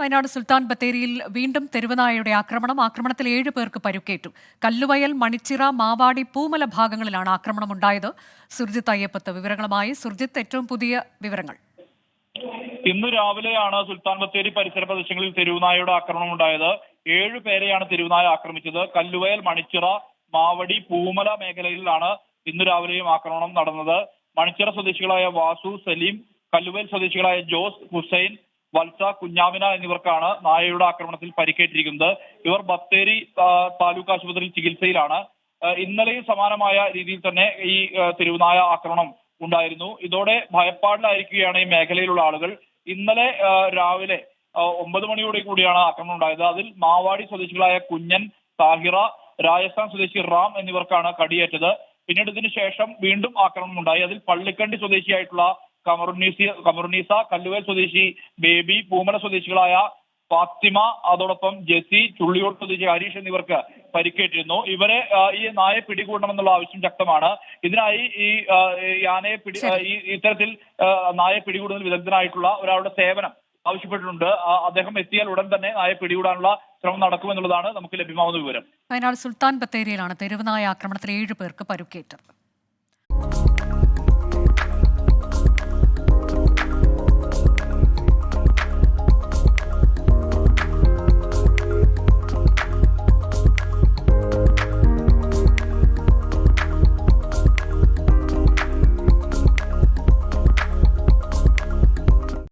വയനാട് സുൽത്താൻ ബത്തേരിയിൽ വീണ്ടും തെരുവനായയുടെ ആക്രമണം. ആക്രമണത്തിൽ ഏഴ് പേർക്ക് പരുക്കേറ്റു. കല്ലുവയൽ മണിച്ചിറ മാവാടി പൂമല ഭാഗങ്ങളിലാണ് ആക്രമണം ഉണ്ടായത് സുർജിത്ത് അയ്യപ്പത്ത് വിവരങ്ങളുമായി. സുർജിത്ത് ഏറ്റവും പുതിയ വിവരങ്ങൾ. ഇന്ന് രാവിലെയാണ് സുൽത്താൻ ബത്തേരി പരിസര പ്രദേശങ്ങളിൽ തെരുവുനായയുടെ ആക്രമണം ഉണ്ടായത് ഏഴു പേരെയാണ് തെരുവുനായ ആക്രമിച്ചത്. കല്ലുവയൽ മണിച്ചിറ മാവടി പൂമല മേഖലയിലാണ് ഇന്ന് രാവിലെയും ആക്രമണം നടന്നത്. മണിച്ചിറ സ്വദേശികളായ വാസു സലീം കല്ലുവയൽ സ്വദേശികളായ ജോസ് ഹുസൈൻ വത്സ കുഞ്ഞാമിന എന്നിവർക്കാണ് നായയുടെ ആക്രമണത്തിൽ പരിക്കേറ്റിരിക്കുന്നത്. ഇവർ ബത്തേരി താലൂക്ക് ആശുപത്രിയിൽ ചികിത്സയിലാണ്. ഇന്നലെയും സമാനമായ രീതിയിൽ തന്നെ ഈ തെരുവുനായ ആക്രമണം ഉണ്ടായിരുന്നു. ഇതോടെ ഭയപ്പാടിലായിരിക്കുകയാണ് ഈ മേഖലയിലുള്ള ആളുകൾ. ഇന്നലെ രാവിലെ ഒമ്പത് മണിയോടെ കൂടിയാണ് ആക്രമണം ഉണ്ടായത്. അതിൽ മാവാടി സ്വദേശികളായ കുഞ്ഞൻ താഹിറ രാജസ്ഥാൻ സ്വദേശി റാം എന്നിവർക്കാണ് കടിയേറ്റത്. പിന്നീട് ഇതിനുശേഷം വീണ്ടും ആക്രമണം ഉണ്ടായി അതിൽ പള്ളിക്കണ്ടി സ്വദേശിയായിട്ടുള്ള കമറുന്നീസി കമറുന്നീസ കല്ലുവേൽ സ്വദേശി ബേബി പൂമല സ്വദേശികളായ ഫാത്തിമ അതോടൊപ്പം ജെസി ചുള്ളിയോട് സ്വദേശി ഹരീഷ് എന്നിവർക്ക് പരിക്കേറ്റിരുന്നു. ഇവരെ ഈ നായെ പിടികൂടണമെന്നുള്ള ആവശ്യം ശക്തമാണ്. ഇതിനായി ഈ യാനയെ പിടി ഈ ഇത്തരത്തിൽ നായെ പിടികൂടുന്നതിൽ വിദഗ്ധനായിട്ടുള്ള ഒരാളുടെ സേവനം ആവശ്യപ്പെട്ടിട്ടുണ്ട്. അദ്ദേഹം എത്തിയാൽ ഉടൻ തന്നെ നായെ പിടികൂടാനുള്ള ശ്രമം നടക്കുമെന്നുള്ളതാണ് നമുക്ക് ലഭ്യമാവുന്ന വിവരം. വയനാട് സുൽത്താൻ ബത്തേരിയിലാണ് തെരുവ് നായ ആക്രമണത്തിൽ ഏഴ് പേർക്ക് പരുക്കേറ്റത്.